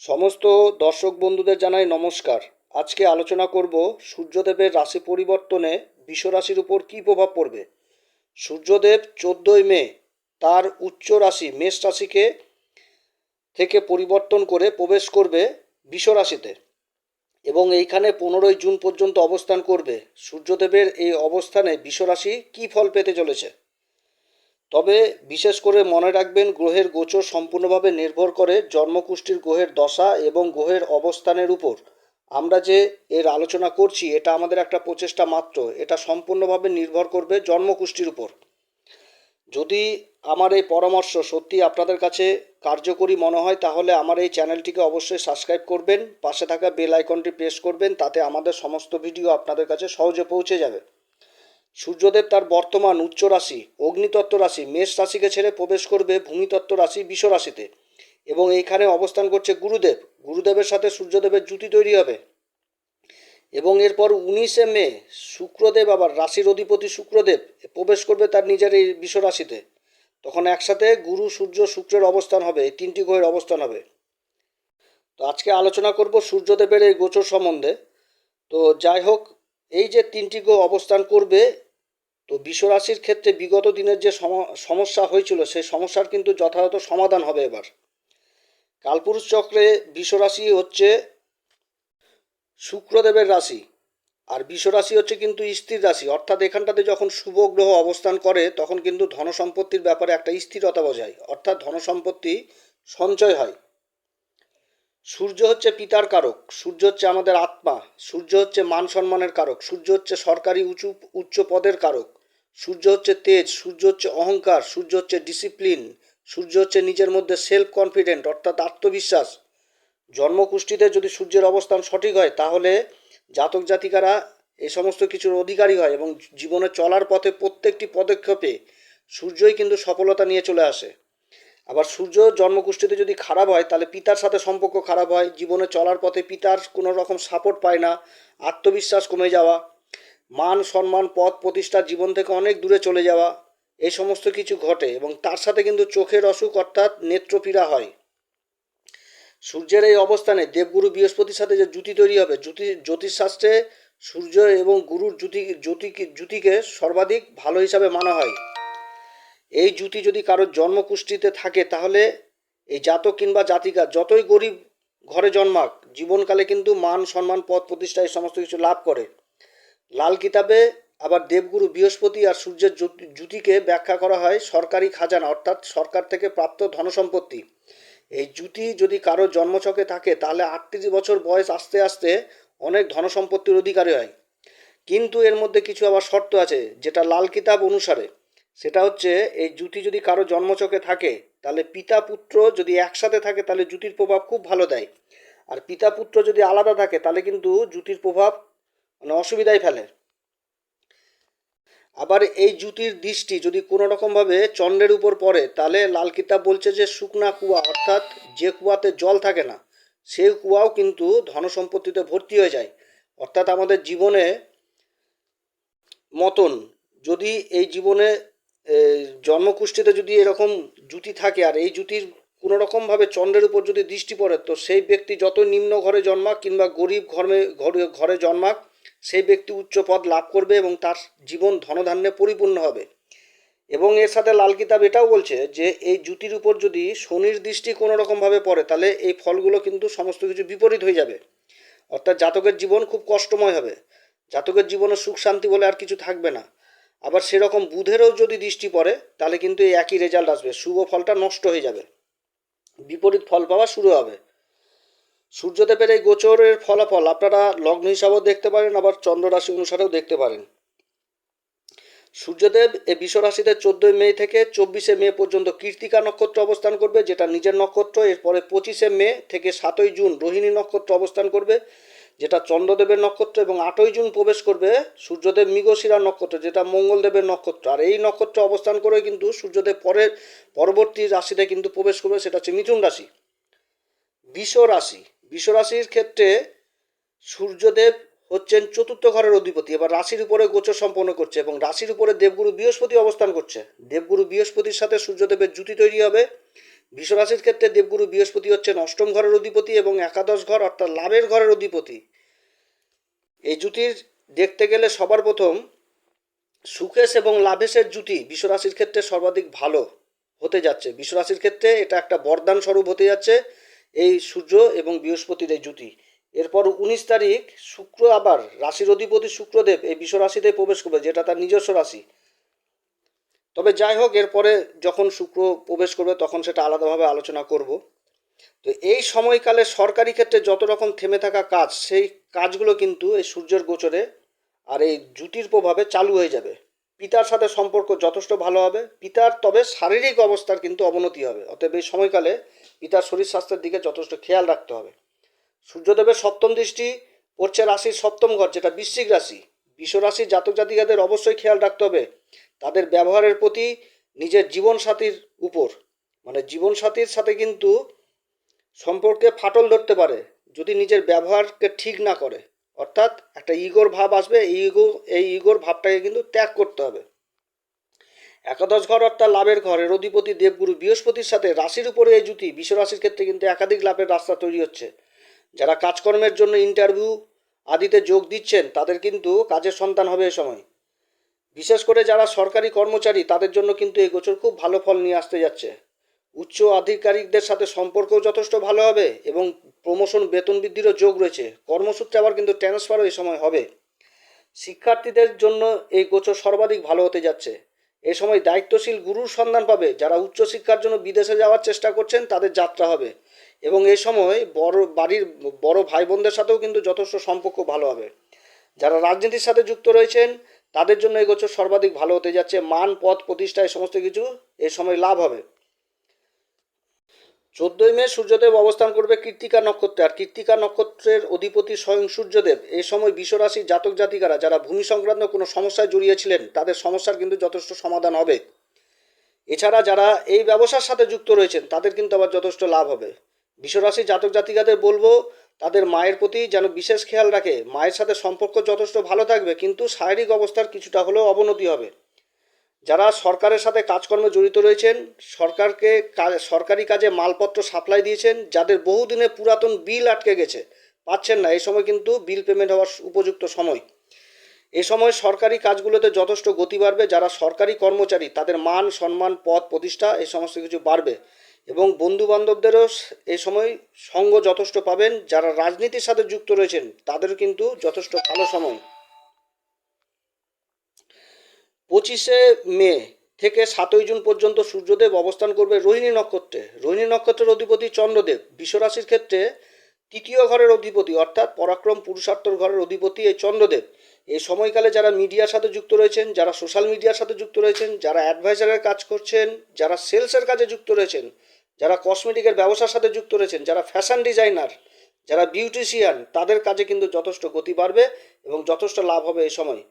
সমস্ত দর্শক বন্ধুদের জানাই নমস্কার। আজকে আলোচনা করব সূর্যদেবের রাশি পরিবর্তনে বিশ্বরাশির উপর কী প্রভাব পড়বে? সূর্যদেব চোদ্দোই মে তার উচ্চ রাশি মেষ রাশিকে থেকে পরিবর্তন করে প্রবেশ করবে বিশ্বরাশিতে এবং এইখানে পনেরোই জুন পর্যন্ত অবস্থান করবে। সূর্যদেবের এই অবস্থানে বিশ্বরাশি কী ফল পেতে চলেছে? তবে বিশেষ করে মনে রাখবেন গ্রহের গোচর সম্পূর্ণভাবে নির্ভর করে জন্মকুষ্ঠির গ্রহের দশা এবং গ্রহের অবস্থানের উপর। আমরা যে এর আলোচনা করছি, এটা আমাদের একটা প্রচেষ্টা মাত্র। এটা সম্পূর্ণভাবে নির্ভর করবে জন্মকুষ্ঠির উপর। যদি আমার এই পরামর্শ সত্যি আপনাদের কাছে কার্যকরী মনে হয়, তাহলে আমার এই চ্যানেলটিকে অবশ্যই সাবস্ক্রাইব করবেন, পাশে থাকা বেল আইকনটি প্রেস করবেন, তাতে আমাদের সমস্ত ভিডিও আপনাদের কাছে সহজে পৌঁছে যাবে। সূর্যদেব তার বর্তমান উচ্চ রাশি, অগ্নিতত্ত্ব রাশি, মেষ রাশিকে ছেড়ে প্রবেশ করবে ভূমিতত্ত্ব রাশি, বিষ রাশিতে এবং এইখানে অবস্থান করছে গুরুদেব। গুরুদেবের সাথে সূর্যদেবের জুতি তৈরি হবে এবং এরপর উনিশে মে শুক্রদেব আবার রাশির অধিপতি শুক্রদেব প্রবেশ করবে তার নিজের এই বিষ রাশিতে। তখন একসাথে গুরু, সূর্য, শুক্রের অবস্থান হবে, এই তিনটি গ্রহের অবস্থান হবে। তো আজকে আলোচনা করব সূর্যদেবের এই গোচর সম্বন্ধে। তো যাই হোক এই যে তিনটি গ্রহ অবস্থান করবে, তো বিশ্বরাশির ক্ষেত্রে বিগত দিনের যে সম- সমস্যা হয়েছিল, সেই সমস্যার কিন্তু যথাযথ সমাধান হবে এবার। কালপুরুষ চক্রে বিশ্বরাশি হচ্ছে শুক্রদেবের রাশি, আর বিশ্বরাশি হচ্ছে কিন্তু স্থির রাশি। অর্থাৎ এখানটাতে যখন শুভ গ্রহ অবস্থান করে, তখন কিন্তু ধনসম্পত্তির ব্যাপারে একটা স্থিরতা বোঝায় অর্থাৎ ধনসম্পত্তি সঞ্চয় হয়। সূর্য হচ্ছে পিতার কারক, সূর্য হচ্ছে আমাদের আত্মা, সূর্য হচ্ছে মান সম্মানের কারক, সূর্য হচ্ছে সরকারি উঁচু, উচ্চ পদের কারক, সূর্য হচ্ছে তেজ, সূর্য হচ্ছে অহংকার, সূর্য হচ্ছে ডিসিপ্লিন সূর্য হচ্ছে নিজের মধ্যে সেলফ কনফিডেন্ট অর্থাৎ আত্মবিশ্বাস। জন্মকুষ্ঠিতে যদি সূর্যের অবস্থান সঠিক হয়, তাহলে জাতক জাতিকারা এ সমস্ত কিছুর অধিকারী হয় এবং জীবনে চলার পথে প্রত্যেকটি পদক্ষেপে সূর্যই কিন্তু সফলতা নিয়ে চলে আসে। আবার সূর্য জন্মকুষ্ঠিতে যদি খারাপ হয়, তাহলে পিতার সাথে সম্পর্ক খারাপ হয়, জীবনে চলার পথে পিতার কোনো রকম সাপোর্ট পায় না, আত্মবিশ্বাস কমে যাওয়া, মান সম্মান পদ প্রতিষ্ঠা, জীবন থেকে অনেক দূরে চলে যাওয়া এই সমস্ত কিছু ঘটে এবং তার সাথে কিন্তু চোখের অসুখ অর্থাৎ নেত্রপীড়া হয়। সূর্যের এই অবস্থানে দেবগুরু বৃহস্পতির সাথে যে জুতি তৈরি হবে, জ্যোতি, জ্যোতিষশাস্ত্রে সূর্য এবং গুরুর জুতি জ্যোতি জুতিকে সর্বাধিক ভালো হিসাবে মানা হয়। এই জুতি যদি কারোর জন্মকুষ্ঠিতে থাকে, তাহলে এই জাতক কিংবা জাতিকা যতই গরিব ঘরে জন্মাক, জীবনকালে কিন্তু মান, সম্মান, পদ প্রতিষ্ঠা, এই সমস্ত কিছু লাভ করে। লাল কিতাবে আবার দেবগুরু বৃহস্পতি আর সূর্যের জুতিকে ব্যাখ্যা করা হয় সরকারি খাজানা, অর্থাৎ সরকার থেকে প্রাপ্ত ধনসম্পত্তি। এই জুতি যদি কারও জন্মছকে থাকে, তাহলে আটত্রিশ বছর বয়স আস্তে আস্তে অনেক ধনসম্পত্তির অধিকারী হয়। কিন্তু এর মধ্যে কিছু আবার শর্ত আছে, যেটা লাল কিতাব অনুসারে। সেটা হচ্ছে এই জুতি যদি কারও জন্মচকে থাকে, তাহলে পিতা পুত্র যদি একসাথে থাকে, তাহলে জুতির প্রভাব খুব ভালো দেয়। আর পিতা পুত্র যদি আলাদা থাকে, তাহলে কিন্তু জুতির প্রভাব মানে অসুবিধায় ফেলে। আবার এই জুতির দৃষ্টি যদি কোনো রকমভাবে চন্দ্রের উপর পড়ে, তাহলে লাল কিতাব বলছে যে শুকনা কুয়া, অর্থাৎ যে কুয়াতে জল থাকে না সেই কুয়াও কিন্তু ধনসম্পত্তিতে ভর্তি হয়ে যায়। অর্থাৎ আমাদের জীবনে মতন যদি এই জীবনে জন্মকুষ্ঠিতে যদি এরকম জুতি থাকে আর এই জুতির কোনো রকমভাবে চন্দ্রের উপর যদি দৃষ্টি পড়ে, তো সেই ব্যক্তি যত নিম্ন ঘরে জন্মাক কিংবা গরিব ঘরে ঘরে ঘরে জন্মাক, সেই ব্যক্তি উচ্চ পদ লাভ করবে এবং তার জীবন ধনধান্যে পরিপূর্ণ হবে। এবং এর সাথে লাল কিতাব এটাও বলছে যে, এই জুতির উপর যদি শনির দৃষ্টি কোনো রকমভাবে পড়ে, তাহলে এই ফলগুলো কিন্তু সমস্ত কিছু বিপরীত হয়ে যাবে। অর্থাৎ জাতকের জীবন খুব কষ্টময় হবে। জাতকের জীবনে সুখ শান্তি বলে আর কিছু থাকবে না। আবার সেরকম বুধেরও যদি দৃষ্টি পড়ে, তাহলে কিন্তু এই একই রেজাল্ট আসবে। শুভ ফলটা নষ্ট হয়ে যাবে। বিপরীত ফল পাওয়া শুরু হবে। সূর্যদেবের এই গোচরের ফলাফল আপনারা লগ্ন হিসাবেও দেখতে পারেন, আবার চন্দ্র রাশি অনুসারেও দেখতে পারেন। সূর্যদেব এ বিশ্ব রাশিতে চোদ্দোই মে থেকে চব্বিশে মে পর্যন্ত কীর্তিকা নক্ষত্র অবস্থান করবে, যেটা নিজের নক্ষত্র, এরপরে পঁচিশে মে থেকে সাতই জুন রোহিণী নক্ষত্র অবস্থান করবে। যেটা চন্দ্রদেবের নক্ষত্র এবং আটই জুন প্রবেশ করবে সূর্যদেব মৃগশিরা নক্ষত্র, যেটা মঙ্গলদেবের নক্ষত্র। আর এই নক্ষত্র অবস্থান করে কিন্তু সূর্যদেব পরের পরবর্তী রাশিতে কিন্তু প্রবেশ করবে, সেটা হচ্ছে মিথুন রাশি। বিষ রাশি। বিষ রাশির ক্ষেত্রে সূর্যদেব হচ্ছেন চতুর্থ ঘরের অধিপতি, এবার রাশির উপরে গোচর সম্পন্ন করছে এবং রাশির উপরে দেবগুরু বৃহস্পতি অবস্থান করছে। দেবগুরু বৃহস্পতির সাথে সূর্যদেবের জুতি তৈরি হবে। বিশ্বরাশির ক্ষেত্রে দেবগুরু বৃহস্পতি হচ্ছেন অষ্টম ঘরের অধিপতি এবং একাদশ ঘর অর্থাৎ লাভের ঘরের অধিপতি। এই জুতির দেখতে গেলে সবার প্রথম সুকেশ এবং লাভেশের জুতি বিশ্বরাশির ক্ষেত্রে সর্বাধিক ভালো হতে যাচ্ছে। বিশ্বরাশির ক্ষেত্রে এটা একটা বরদান স্বরূপ হতে যাচ্ছে এই সূর্য এবং বৃহস্পতির এই জুতি এরপর উনিশ তারিখ শুক্র আবার রাশির অধিপতি শুক্রদেব এই বিশ্বরাশিতে প্রবেশ করবে, যেটা তার নিজস্ব রাশি। তবে যাই হোক, এরপরে যখন শুক্র প্রবেশ করবে, তখন সেটা আলাদাভাবে আলোচনা করব। তো এই সময়কালে সরকারি ক্ষেত্রে যত রকম থেমে থাকা কাজ, সেই কাজগুলো কিন্তু এই সূর্যের গোচরে আর এই জুতির প্রভাবে চালু হয়ে যাবে। পিতার সাথে সম্পর্ক যথেষ্ট ভালো হবে। পিতার তবে শারীরিক অবস্থার কিন্তু অবনতি হবে। অতএব এই সময়কালে পিতার শরীর স্বাস্থ্যের দিকে যথেষ্ট খেয়াল রাখতে হবে। সূর্যদেবের সপ্তম দৃষ্টি পড়ছে রাশির সপ্তম ঘর, যেটা বৃশ্চিক রাশি। বিশ্ব রাশির জাতক জাতিকাদের অবশ্যই খেয়াল রাখতে হবে। তাদের ব্যবহারের প্রতি নিজের জীবনসাথীর উপর। মানে জীবনসাথীর সাথে কিন্তু সম্পর্কে ফাটল ধরতে পারে যদি নিজের ব্যবহারকে ঠিক না করে। অর্থাৎ একটা ইগোর ভাব আসবে, এই ইগো, এই ইগোর ভাবটাকে কিন্তু ত্যাগ করতে হবে। একাদশ ঘর অর্থাৎ লাভের ঘরের অধিপতি দেবগুরু বৃহস্পতির সাথে রাশির উপরে এই জুতি বিশ্ব রাশির ক্ষেত্রে কিন্তু একাধিক লাভের রাস্তা তৈরি হচ্ছে। যারা কাজকর্মের জন্য ইন্টারভিউ আদিতে যোগ দিচ্ছেন, তাদের কিন্তু কাজের সন্তান হবে এ সময়। বিশেষ করে যারা সরকারি কর্মচারী, তাদের জন্য কিন্তু এই গোচর খুব ভালো ফল নিয়ে আসতে যাচ্ছে। উচ্চ আধিকারিকদের সাথে সম্পর্কও যথেষ্ট ভালো হবে এবং প্রমোশন বেতন বৃদ্ধিরও যোগ রয়েছে। কর্মসূত্রে আবার কিন্তু ট্রান্সফারও এই সময় হবে। শিক্ষার্থীদের জন্য এই গোচর সর্বাধিক ভালো হতে যাচ্ছে। এ সময় দায়িত্বশীল গুরুর সন্ধান পাবে। যারা উচ্চশিক্ষার জন্য বিদেশে যাওয়ার চেষ্টা করছেন, তাদের যাত্রা হবে। এবং এই সময় বড় বাড়ির বড় ভাই বোনদের সাথেও কিন্তু যথেষ্ট সম্পর্ক ভালো হবে। যারা রাজনীতির সাথে যুক্ত রয়েছেন, তাদের জন্য এই গোচর সর্বাধিক ভালো হতে যাচ্ছে। মান, পদ, প্রতিষ্ঠা, এই সমস্ত কিছু এ সময় লাভ হবে। চোদ্দই মে সূর্যদেব অবস্থান করবে কৃত্তিকা নক্ষত্রে। আর কৃত্তিকা নক্ষত্রের অধিপতি স্বয়ং সূর্যদেব এই সময় বিশ্বরাশির জাতক জাতিকারা যারা ভূমি সংক্রান্ত কোনো সমস্যায় জড়িয়েছিলেন, তাদের সমস্যার কিন্তু যথেষ্ট সমাধান হবে। এছাড়া যারা এই ব্যবসার সাথে যুক্ত রয়েছেন, তাদের কিন্তু আবার যথেষ্ট লাভ হবে। বিশ্বরাশির জাতক জাতিকাদের বলব, তাদের মায়ের প্রতি যেন বিশেষ খেয়াল রাখে। মায়ের সাথে সম্পর্ক যথেষ্ট ভালো থাকবে, কিন্তু শারীরিক অবস্থার কিছুটা হলেও অবনতি হবে। যারা সরকারের সাথে কাজকর্মে জড়িত রয়েছেন, সরকারকে সরকারি কাজে মালপত্র সাপ্লাই দিয়েছেন, যাদের বহুদিনে পুরাতন বিল আটকে গেছে, পাচ্ছেন না। এই সময় কিন্তু বিল পেমেন্ট হওয়ার উপযুক্ত সময়। এ সময় সরকারি কাজগুলোতে যথেষ্ট গতি বাড়বে। যারা সরকারি কর্মচারী, তাদের মান, সম্মান, পদ, প্রতিষ্ঠা এই সমস্ত কিছু বাড়বে। এবং বন্ধু বান্ধবদেরও এই সময় সঙ্গ যথেষ্ট পাবেন। যারা রাজনীতির সাথে যুক্ত রয়েছেন, তাদেরও কিন্তু যথেষ্ট ভালো সময়। পঁচিশে মে থেকে সাতই জুন পর্যন্ত সূর্যদেব অবস্থান করবে রোহিণী নক্ষত্রে। রোহিণী নক্ষত্রের অধিপতি চন্দ্রদেব। বিশ্বরাশির ক্ষেত্রে তৃতীয় ঘরের অধিপতি অর্থাৎ পরাক্রম পুরুষার্থর ঘরের অধিপতি এই চন্দ্রদেব। এই সময়কালে যারা মিডিয়ার সাথে যুক্ত রয়েছেন, যারা সোশ্যাল মিডিয়ার সাথে যুক্ত রয়েছেন, যারা অ্যাডভাইজারের কাজ করছেন, যারা সেলসের কাজে যুক্ত রয়েছেন, যারা কসমেটিকের ব্যবসার সাথে যুক্ত রয়েছেন, যারা ফ্যাশন ডিজাইনার, যারা বিউটিশিয়ান, তাদের কাজে কিন্তু যথেষ্ট গতি বাড়বে এবং যথেষ্ট লাভ হবে এই সময়।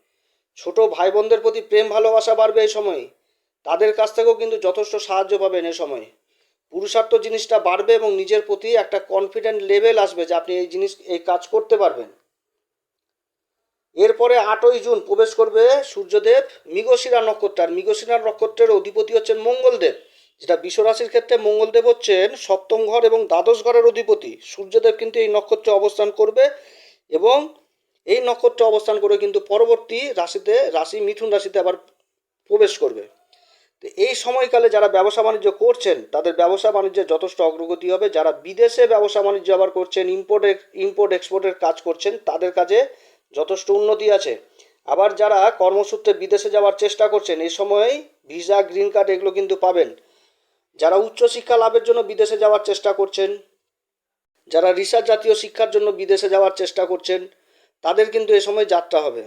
ছোট ভাই বোনদের প্রতি প্রেম, ভালোবাসা বাড়বে এই সময়। তাদের কাছ থেকেও কিন্তু যথেষ্ট সাহায্য পাবেন এই সময়। পুরুষার্থ জিনিসটা বাড়বে এবং নিজের প্রতি একটা কনফিডেন্ট লেভেল আসবে যে আপনি এই জিনিস, এই কাজ করতে পারবেন। এরপরে আটই জুন প্রবেশ করবে সূর্যদেব মৃগশিরা নক্ষত্র। আর মৃগশিরা নক্ষত্রের অধিপতি হচ্ছেন মঙ্গলদেব, যেটা বিশ্বরাশির ক্ষেত্রে মঙ্গলদেব হচ্ছেন সপ্তম ঘর এবং দ্বাদশ ঘরের অধিপতি। সূর্যদেব কিন্তু এই নক্ষত্রে অবস্থান করবে এবং এই নক্ষত্রে অবস্থান করে কিন্তু পরবর্তী রাশিতে, রাশি, মিথুন রাশিতে আবার প্রবেশ করবে। তো এই সময়কালে যারা ব্যবসা বাণিজ্য করছেন, তাদের ব্যবসা বাণিজ্যে যথেষ্ট অগ্রগতি হবে। যারা বিদেশে ব্যবসা বাণিজ্য আবার করছেন ইম্পোর্ট ইম্পোর্ট এক্সপোর্টের কাজ করছেন, তাদের কাজে যথেষ্ট উন্নতি আছে। আবার যারা কর্মসূত্রে বিদেশে যাওয়ার চেষ্টা করছেন, এই সময় ভিসা, গ্রিন কার্ড এগুলো কিন্তু পাবেন। যারা উচ্চশিক্ষা লাভের জন্য বিদেশে যাওয়ার চেষ্টা করছেন, যারা রিসার্চ জাতীয় শিক্ষার জন্য বিদেশে যাওয়ার চেষ্টা করছেন তাদের কিন্তু এ সময় যাত্রা হবে।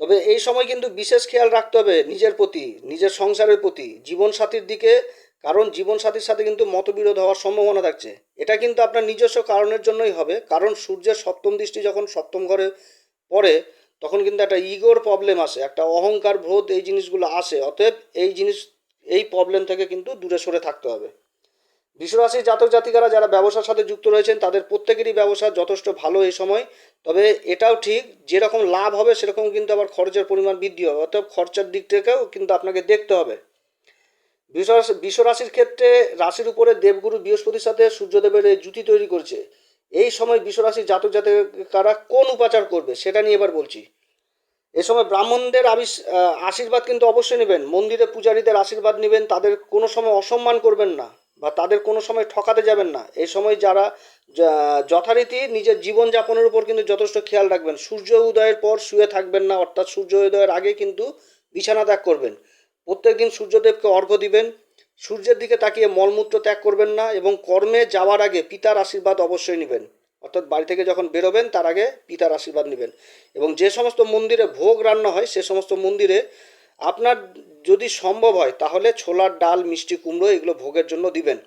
তবে এই সময় কিন্তু বিশেষ খেয়াল রাখতে হবে নিজের প্রতি, নিজের সংসারের প্রতি, জীবনসাথীর দিকে, কারণ জীবনসাথীর সাথে কিন্তু মতবিরোধ হওয়ার সম্ভাবনা থাকছে। এটা কিন্তু আপনার নিজস্ব কারণের জন্যই হবে, কারণ সূর্যের সপ্তম দৃষ্টি যখন সপ্তম ঘরে পড়ে, তখন কিন্তু একটা ইগোর প্রবলেম আসে, একটা অহংকার ভ্রোধ এই জিনিসগুলো আসে, অতএব এই জিনিস, এই প্রবলেম থেকে কিন্তু দূরে সরে থাকতে হবে। বিশ্বরাশির জাতক জাতিকারা যারা ব্যবসার সাথে যুক্ত রয়েছেন, তাদের প্রত্যেকেরই ব্যবসা যথেষ্ট ভালো এই সময়। তবে এটাও ঠিক, যেরকম লাভ হবে, সেরকম কিন্তু আবার খরচের পরিমাণ বৃদ্ধি হবে। অর্থাৎ খরচার দিক থেকেও কিন্তু আপনাকে দেখতে হবে। বিশ্বরাশি, বিশ্বরাশির ক্ষেত্রে রাশির উপরে দেবগুরু বৃহস্পতির সাথে সূর্যদেবের এই জুতি তৈরি করছে। এই সময় বিশ্বরাশির জাতক জাতিকারা কোন উপাচার করবে, সেটা নিয়ে এবার বলছি। এ সময় ব্রাহ্মণদের আবিস আশীর্বাদ কিন্তু অবশ্যই নেবেন। মন্দিরে পূজারীদের আশীর্বাদ নেবেন, তাদের কোনো সময় অসম্মান করবেন না। বা তাদের কোনো সময় ঠকাতে যাবেন না। এই সময় যারা যথারীতি নিজের জীবনযাপনের উপর কিন্তু যথেষ্ট খেয়াল রাখবেন। সূর্য উদয়ের পর শুয়ে থাকবেন না, অর্থাৎ সূর্য উদয়ের আগে কিন্তু বিছানা ত্যাগ করবেন। প্রত্যেকদিন সূর্যদেবকে অর্ঘ্য দিবেন। সূর্যের দিকে তাকিয়ে মলমূত্র ত্যাগ করবেন না এবং কর্মে যাওয়ার আগে পিতার আশীর্বাদ অবশ্যই নেবেন। অর্থাৎ বাড়ি থেকে যখন বেরোবেন, তার আগে পিতার আশীর্বাদ নেবেন। এবং যে সমস্ত মন্দিরে ভোগ রান্না হয়, সে সমস্ত মন্দিরে আপনার যদি সম্ভব হয়, তাহলে ছোলার ডাল, মিষ্টি কুমড়ো এগুলো ভোগের জন্য দিবেন।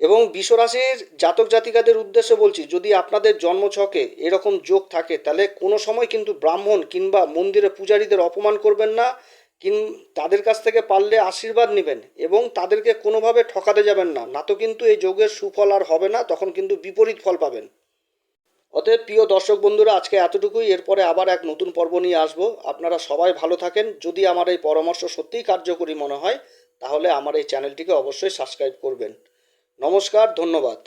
এবং বিশ্বরাশির জাতক জাতিকাদের উদ্দেশ্যে বলছি, যদি আপনাদের জন্মছকে এরকম যোগ থাকে, তাহলে কোনো সময় কিন্তু ব্রাহ্মণ কিংবা মন্দিরে পূজারীদের অপমান করবেন না, কিন, তাদের কাছ থেকে পারলে আশীর্বাদ নেবেন এবং তাদেরকে কোনোভাবে ঠকাতে যাবেন না। না তো কিন্তু এই যোগের সুফল আর হবে না, তখন কিন্তু বিপরীত ফল পাবেন। অতএব প্রিয় দর্শক বন্ধুরা, আজকে এতটুকুই। এরপরে আবার এক নতুন পর্ব নিয়ে আসব। আপনারা সবাই ভালো থাকেন। যদি আমার এই পরামর্শ সত্যিই কার্যকরী মনে হয়, তাহলে আমার এই চ্যানেলটিকে অবশ্যই সাবস্ক্রাইব করবেন। নমস্কার, ধন্যবাদ।